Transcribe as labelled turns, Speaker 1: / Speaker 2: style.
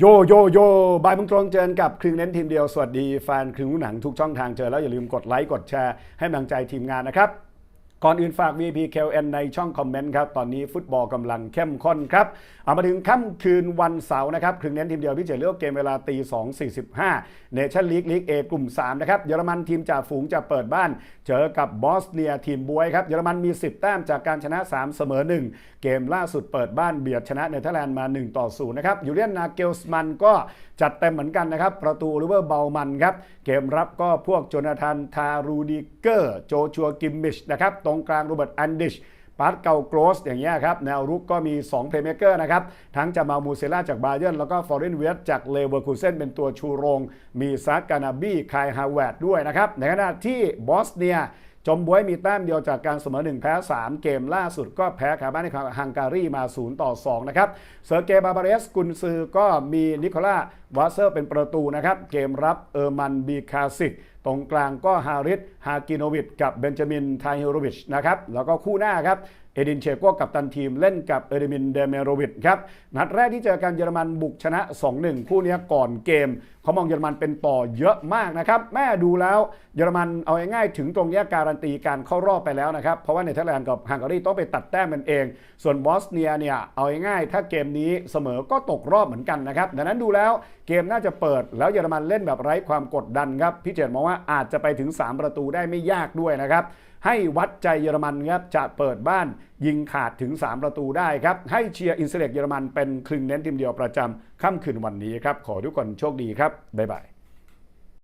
Speaker 1: โยโยโยบายมึงตรงเจอกับครึ่งเน้นทีมเดียว สวัสดีแฟนครึ่งหนังทุกช่องทางเจอแล้วอย่าลืมกดไลค์กดแชร์ให้กำลังใจทีมงานนะครับ ก่อนอื่นฝาก VP KLN ในช่องคอมเมนต์ครับ ตอนนี้ฟุตบอลกำลังเข้มข้นครับ เอามาถึงค่ำคืนวันเสาร์นะครับครึ่งเน้นทีมเดียวพี่เจเลือกเกมเวลาตี2 45เนชั่นลีกลีกเอกลุ่ม 3 นะครับ เยอรมันทีมจ่าฝูงจะเปิดบ้าน เจอกับบอสเนียทีมบวยครับ เยอรมันมี 10 แต้มจากการชนะ 3 เสมอ 1 เกมล่าสุดเปิดบ้านเบียดชนะเนเธอร์แลนด์มา 1 ต่อ 0 นะครับ ยูเลียนนาเกลส์มันก็จัดเต็มเหมือนกันนะครับ ประตูโอลิเวอร์เบลมันครับ เกมรับก็พวกโจนาธานทารูดิเกอร์ โจชัวกิมมิชนะครับตรงกลางโรเบิร์ตอันดิชปาร์ตเกาโกรสอย่างเงี้ยครับ แนวรุกก็มี 2 เพลย์เมเกอร์นะครับ ทั้งจามามูเซล่าจากบาเยอร์แล้วก็ฟอร์เรนเวสจากเลเวอร์คูเซนเป็นตัวชูโรง มีซาร์กานาบี้คายฮาวเวดด้วยนะครับ ในขณะที่บอสเนียจมบวยมีแต้มเดียวจากการเสมอ 1 แพ้ 3 เกมล่าสุดก็แพ้คาบ้านในฮังการีมา 0 ต่อ 2 นะครับ เซอร์เกย์บาบาเรสกุนซือก็มีนิโคล่าวาเซอร์เป็นประตูนะครับ เกมรับเออร์มันบีคาซิก ตรงกลางก็ฮาริสฮากิโนวิชกับเบนจามินไทฮิโรวิชนะครับแล้วก็คู่หน้าครับเอดินเชโก้กับตันทีมเล่นกับเอเดมินเดเมโรวิชครับนัดแรกที่เจอกันเยอรมันบุกชนะ 2-1 คู่นี้ก่อนเกมเขามองเยอรมันเป็นต่อเยอะมากนะครับแม่ดูแล้วเยอรมันเอาง่ายๆถึงตรงนี้การันตีการเข้ารอบไปแล้วนะครับเพราะว่าเนเธอร์แลนด์กับฮังการีต้องไปตัดแต้มกันเอง ส่วนบอสเนียเนี่ยเอาง่ายๆถ้าเกมนี้เสมอก็ตกรอบเหมือนกันนะครับดังนั้นดูแล้วเกมน่าจะเปิดแล้วเยอรมันเล่นแบบไร้ความกดดันครับพี่เจตมองว่าอาจจะไปถึง 3 ประตูได้ไม่ยากด้วยนะครับ ให้วัดใจเยอรมันครับจะเปิดบ้านยิงขาดถึง 3 ประตูได้ครับ ให้เชียร์อินเสเล็กเยอรมันเป็นครึ่งเน้นทีมเดียวประจำค่ำคืนวันนี้ครับ ขอทุกคนโชคดีครับ บ๊ายบาย